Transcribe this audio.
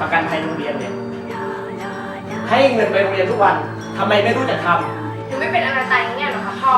ประกันภัยโรงเรียนเนี่ยให้เงินไปโรงเรียนทุกวันทำไมไม่รู้จะทำหรือไม่เป็นอนาตายอย่เงี้ยหรอคะพ่อ